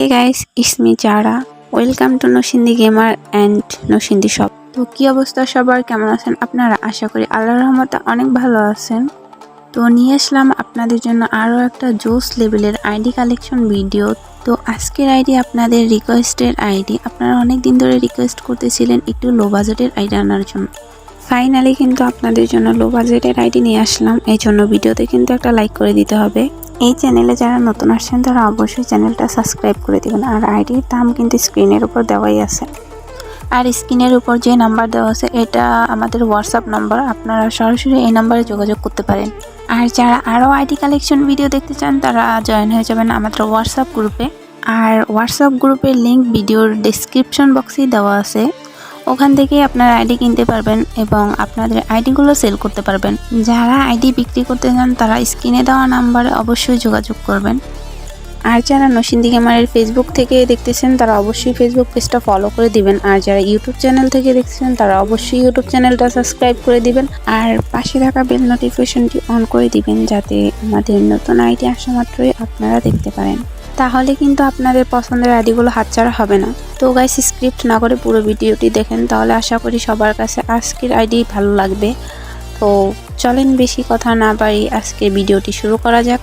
Hey guys it's me Chara welcome to Narsingdi gamer and Narsingdi shop তো কি অবস্থা সবার? কেমন আছেন আপনারা? আশা করি আল্লাহর রহমতে অনেক ভালো আছেন। তো নিয়ে আসলাম আপনাদের জন্য আরও একটা জোস লেভেলের আইডি কালেকশন ভিডিও তো আজকের আইডি আপনাদের রিকোয়েস্টের আইডি আপনারা অনেক দিন ধরে রিকোয়েস্ট করতেছিলেন একটু লো বাজেটের আইডি আনার জন্য। ফাইনালি কিন্তু আপনাদের জন্য লো বাজেটের আইডি নিয়ে আসলাম। এই জন্য ভিডিওতে কিন্তু একটা লাইক করে দিতে হবে। এই চ্যানেলে যারা নতুন আসছেন, তারা অবশ্যই চ্যানেলটা সাবস্ক্রাইব করে দেবেন। আর আইডির দাম কিন্তু স্ক্রিনের উপর দেওয়াই আছে। আর স্ক্রিনের উপর যে নাম্বার দেওয়া আছে, এটা আমাদের হোয়াটসঅ্যাপ নাম্বার। আপনারা সরাসরি এই নাম্বারে যোগাযোগ করতে পারেন। আর যারা আরও আইডি কালেকশন ভিডিও দেখতে চান, তারা জয়েন হয়ে যাবেন আমাদের হোয়াটসঅ্যাপ গ্রুপে। আর হোয়াটসঅ্যাপ গ্রুপের লিঙ্ক ভিডিওর ডিসক্রিপশন বক্সেই দেওয়া আছে। ওখান থেকেই আপনারা আইডি কিনতে পারবেন এবং আপনাদের আইডিগুলো সেল করতে পারবেন। যারা আইডি বিক্রি করতে চান, তারা স্ক্রিনে দেওয়া নাম্বারে অবশ্যই যোগাযোগ করবেন। আর যারা নসিন্দি গেমারের ফেসবুক থেকে দেখতেছেন, তারা অবশ্যই ফেসবুক পেজটা ফলো করে দিবেন। আর যারা ইউটিউব চ্যানেল থেকে দেখতেছেন, তারা অবশ্যই ইউটিউব চ্যানেলটা সাবস্ক্রাইব করে দিবেন। আর পাশে থাকা বেল নোটিফিকেশনটি অন করে দিবেন, যাতে আমাদের নতুন আইডি আসা মাত্রই আপনারা দেখতে পারেন। তাহলে কিন্তু আপনাদের পছন্দের আইডিগুলো হাতছাড়া হবে না। তো গাইস স্ক্রিপ্ট না করে পুরো ভিডিওটি দেখেন, তাহলে আশা করি সবার কাছে আজকের আইডি ভালো লাগবে। তো চলেন বেশি কথা না পারি আজকে ভিডিওটি শুরু করা যাক।